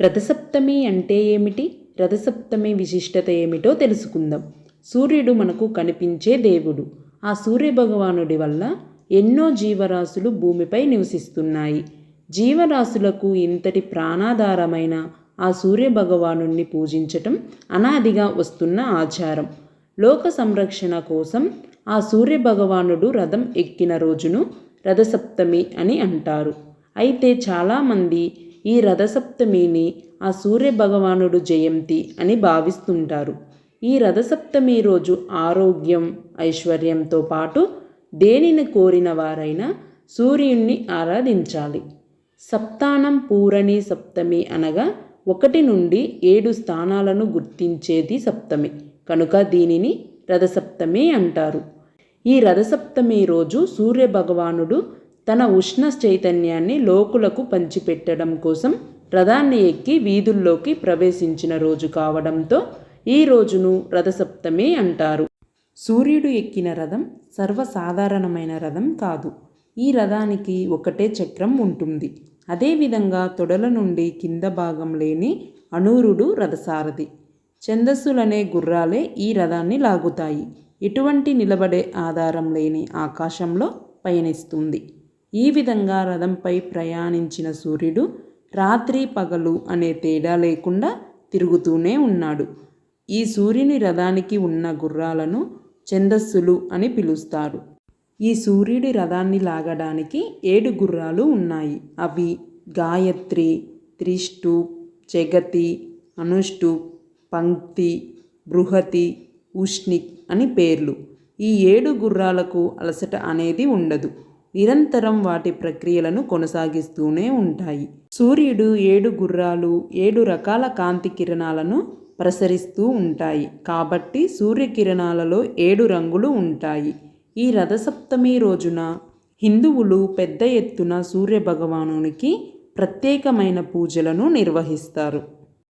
రథసప్తమి అంటే ఏమిటి? రథసప్తమి విశిష్టత ఏమిటో తెలుసుకుందాం. సూర్యుడు మనకు కనిపించే దేవుడు. ఆ సూర్యభగవానుడి వల్ల ఎన్నో జీవరాశులు భూమిపై నివసిస్తున్నాయి. జీవరాశులకు ఇంతటి ప్రాణాధారమైన ఆ సూర్యభగవాను పూజించటం అనాదిగా వస్తున్న ఆచారం. లోక సంరక్షణ కోసం ఆ సూర్యభగవానుడు రథం ఎక్కిన రోజును రథసప్తమి అని అంటారు. అయితే చాలామంది ఈ రథసప్తమిని ఆ సూర్యభగవానుడు జయంతి అని భావిస్తుంటారు. ఈ రథసప్తమి రోజు ఆరోగ్యం ఐశ్వర్యంతో పాటు దేనిని కోరిన వారైనా సూర్యుణ్ణి ఆరాధించాలి. సప్తానం పూరణి సప్తమి అనగా ఒకటి నుండి ఏడు స్థానాలను గుర్తించేది సప్తమి. కనుక దీనిని రథసప్తమి అంటారు. ఈ రథసప్తమి రోజు సూర్యభగవానుడు తన ఉష్ణ చైతన్యాన్ని లోకులకు పంచిపెట్టడం కోసం రథాన్ని ఎక్కి వీధుల్లోకి ప్రవేశించిన రోజు కావడంతో ఈ రోజును రథసప్తమి అంటారు. సూర్యుడు ఎక్కిన రథం సర్వసాధారణమైన రథం కాదు. ఈ రథానికి ఒకటే చక్రం ఉంటుంది. అదేవిధంగా తొడల నుండి కింద భాగం లేని అనూరుడు రథసారథి. ఛందస్సులనే గుర్రాలే ఈ రథాన్ని లాగుతాయి. ఎటువంటి నిలబడే ఆధారం లేని ఆకాశంలో పయనిస్తుంది. ఈ విధంగా రథంపై ప్రయాణించిన సూర్యుడు రాత్రి పగలు అనే తేడా లేకుండా తిరుగుతూనే ఉన్నాడు. ఈ సూర్యుని రథానికి ఉన్న గుర్రాలను ఛందస్సులు అని పిలుస్తారు. ఈ సూర్యుడి రథాన్ని లాగడానికి ఏడు గుర్రాలు ఉన్నాయి. అవి గాయత్రి త్రిష్టు జగతి అనుష్టు పంక్తి బృహతి ఉష్ణిక్ అని పేర్లు. ఈ ఏడు గుర్రాలకు అలసట అనేది ఉండదు. నిరంతరం వాటి ప్రక్రియలను కొనసాగిస్తూనే ఉంటాయి. సూర్యుడు ఏడు గుర్రాలు ఏడు రకాల కాంతి కిరణాలను ప్రసరిస్తూ ఉంటాయి. కాబట్టి సూర్యకిరణాలలో ఏడు రంగులు ఉంటాయి. ఈ రథసప్తమి రోజున హిందువులు పెద్ద ఎత్తున సూర్యభగవానునికి ప్రత్యేకమైన పూజలను నిర్వహిస్తారు.